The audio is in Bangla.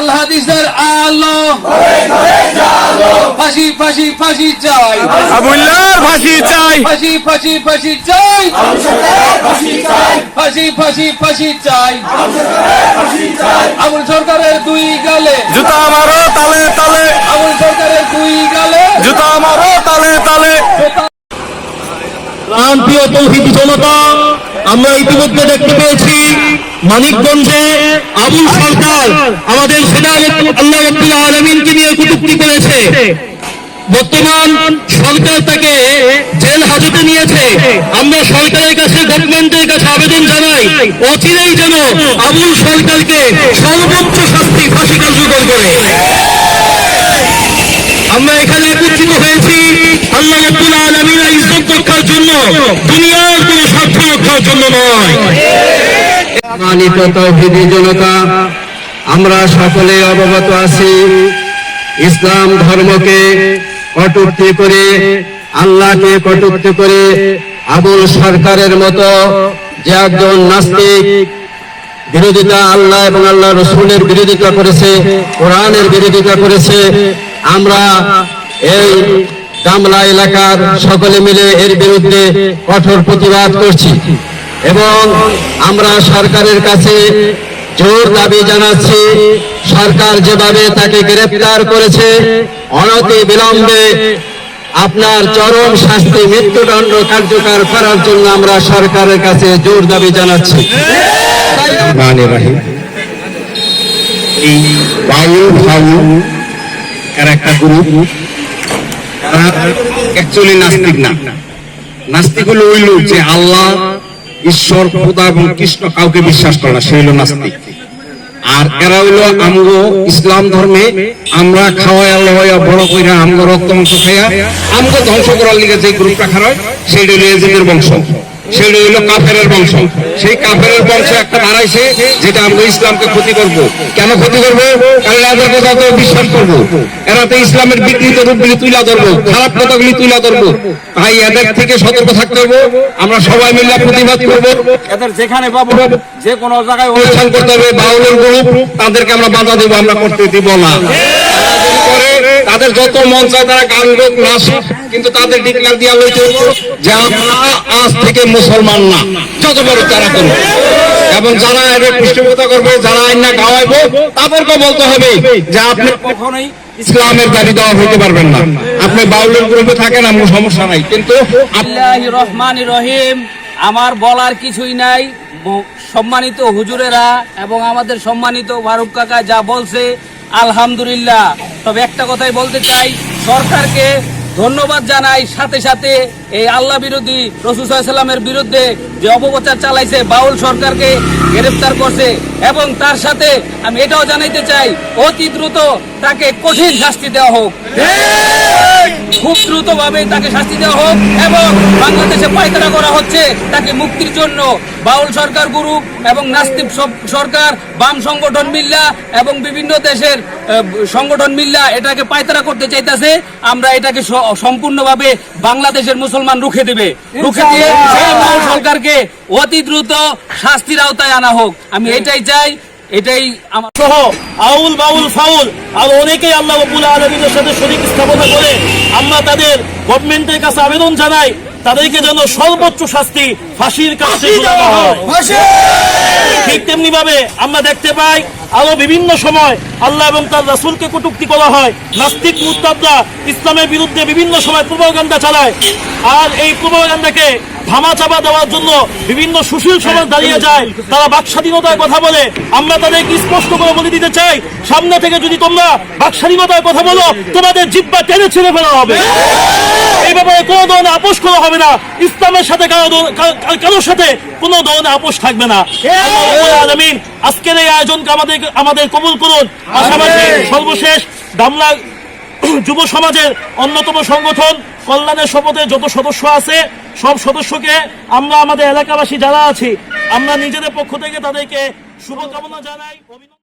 আল হাদিসের আলো। ফাঁসি ফাঁসি ফাঁসি চাই। আবুল্লার ফাঁসি চাই। ফাঁসি ফাঁসি ফাঁসি চাই। ফাঁসি ফাঁসি ফাঁসি চাই। আমল সরকারের দুই গালে। জুতা মারো তালে তালে। আমল সরকারের দুই গালে। জুতা মারো তালে তালে। প্রান্তীয় তৌহিদ জনতা আমরা ইতিমধ্যে দেখতে পেয়েছি মানিকগঞ্জে আবুল সরকার আমাদের সেনা আল্লাহ রব্বুল আলমিনকে নিয়ে কটূক্তি করেছে। বর্তমান সরকার তাকে জেল হাজতে নিয়েছে। আমরা সরকারের কাছে, গভর্নমেন্টের কাছে আবেদন জানাই, অচিরেই যেন আবুল সরকারকে সর্বোচ্চ শাস্তি ফাঁসি কার্যকর করে। আমরা এখানে একত্রিত হয়েছি আল্লাহ রাব্বুল আলামিনের ইজ্জত রক্ষার জন্য। দুনিয়ার কোনো স্বার্থ রক্ষার জন্য নয়। আমরা সকলে অবগত আছি। ইসলাম ধর্মকে কটুক্তি করে, আল্লাহকে কটুক্তি করে আবুল সরকারের মতো যে একজন নাস্তিক বিরোধিতা আল্লাহ এবং আল্লাহ রসুলের বিরোধিতা করেছে, কোরআনের বিরোধিতা করেছে, আমরা এই গামলা এলাকার সকলে মিলে এর বিরুদ্ধে কঠোর প্রতিবাদ করছি। এবং আমরা সরকারের কাছে জোর দাবি জানাচ্ছি, সরকার যেভাবে তাকে গ্রেপ্তার করেছে, অনতি বিলম্বে আপনার চরম শাস্তি, মৃত্যুদণ্ড কার্যকর করার জন্য আমরা সরকারের কাছে জোর দাবি জানাচ্ছি। বায়ু একটা অ্যাকচুয়ালি নাস্তিক না। নাস্তিক হলো ওই লোক যে আল্লাহ ঈশ্বর, খোদা এবং কৃষ্ণ কাউকে বিশ্বাস করে না, সে হলো নাস্তিক। আর এরা হইল আমগো ইসলাম ধর্মে, আমরা খাওয়াই আল্লাহ বড় কইরা আমগো রক্ত মাংস খাইয়া, আমগো ধ্বংস করার লিগে যে গ্রুপটা খারাপ সেইটা হইল এজিদের বংশ। সেটা হইল কাফেরের বংশ। সেই কাফেরের বংশ একটা বাড়াইছে যেটা আমরা ইসলামকে ক্ষতি করব। কেন ক্ষতি করব? কারণ এদের কথা তো বিশ্বাস করব। এরা তো ইসলামের বিকৃত রূপগুলি তুলা ধরবো খারাপ কথাগুলি তুলা ধরবো। তাই এদের থেকে সতর্ক থাকতে হবে। আমরা সবাই মিলে প্রতিবাদ করব। এদের যেখানে পাবো যে কোনো জায়গায় অনুষ্ঠান করতে হবে বাউলের গ্রুপ তাদেরকে আমরা বাধা দেবো আমরা করতে দিব না। তাদের যত মন চায় তারা গান লোক নাচুক, কিন্তু তাদের ডিক্লার দিয়া লইতে যে আমরা আজ থেকে মুসলমান না। যত বড় তারা করবে এবং যারা এদের পৃষ্ঠপোষকতা করবে, যারা আইনা গাওয়াইবো তাদেরকে বলতে হবে যে আপনি কখনোই ইসলামের দাবি দেওয়া হইতে পারবেন না। আপনি বাউলের গ্রুপে থাকেন আমার সমস্যা নাই। কিন্তু বিসমিল্লাহির রহিম। আমার বলার কিছুই নাই। সম্মানিত হুজুরেরা এবং আমাদের সম্মানিত ফারুক কাকা যা বলছে, আলহামদুলিল্লাহ। তবে একটা কথাই বলতে চাই, সরকারকে ধন্যবাদ জানাই, সাথে সাথে এই আল্লাহ বিরোধী রসুসাল্লামের বিরুদ্ধে যে অপপ্রচার চালাইছে, বাউল সরকারকে গ্রেফতার করছে। এবং তার সাথে আমি এটাও জানাইতে চাই, অতি দ্রুত তাকে কঠিন শাস্তি দেওয়া হোক। খুব দ্রুত ভাবে তাকে শাস্তি দেওয়া হোক এবং বাংলাদেশে পায়তারা করা হচ্ছে তাকে মুক্তির জন্য। বাউল সরকার গ্রুপ এবং নাস্তিক সব- সরকার বাম সংগঠন মিল্লা এবং বিভিন্ন দেশের সংগঠন মিল্লা এটাকে পায়তারা করতে চাইতেছে। আমরা এটাকে সম্পূর্ণভাবে বাংলাদেশের মুসলমান রুখে দেবে। রুখে দিয়ে সেই বাউল সরকারকে অতি দ্রুত শাস্তির আওতায় আনা হোক। আমি এটাই চাই এটাই আমার সহ, আউল বাউল ফাউল। আর অনেকেই আল্লাহ আলমীদের সাথে শরীর স্থাপনা করে আমরা তাদের গভর্নমেন্টের কাছে আবেদন জানাই তাদেরকে যেন সর্বোচ্চ শাস্তি ফাঁসির কাছে ঠিক তেমনি ভাবে আমরা দেখতে পাই আরও বিভিন্ন সময় আল্লাহ এবং তার রাসূলকে কটূক্তি করা হয়। নাস্তিক মুস্তাবরা ইসলামের বিরুদ্ধে বিভিন্ন সময় প্রভাকাণ্ডা চালায়। আর এই প্রভাকাণ্ডাকে ধামা চাপা দেওয়ার জন্য বিভিন্ন সুশীল সমাজ দাঁড়িয়ে যায়। তারা বাক স্বাধীনতার কথা বলে। আমরা তাদেরকে স্পষ্ট করে বলে দিতে চাই সামনে থেকে যদি তোমরা বাক স্বাধীনতার কথা বলো তোমাদের জিব্বা টেনে ছেড়ে ফেলা হবে। এই ব্যাপারে কোনো ধরনের আপোষ করা হবে না। ইসলামের সাথে কারও কারোর সাথে কোনো ধরনের আপোষ থাকবে না। আজকের এই আয়োজনকে আমাদের আমাদের কবুল করুন। পাশাপাশি সর্বশেষ দামলা যুব সমাজের অন্যতম সংগঠন কল্যাণের শপথের যত সদস্য আছে সব সদস্যকে আমরা আমাদের এলাকাবাসী যারা আছি আমরা নিজেদের পক্ষ থেকে তাদেরকে শুভকামনা জানাই।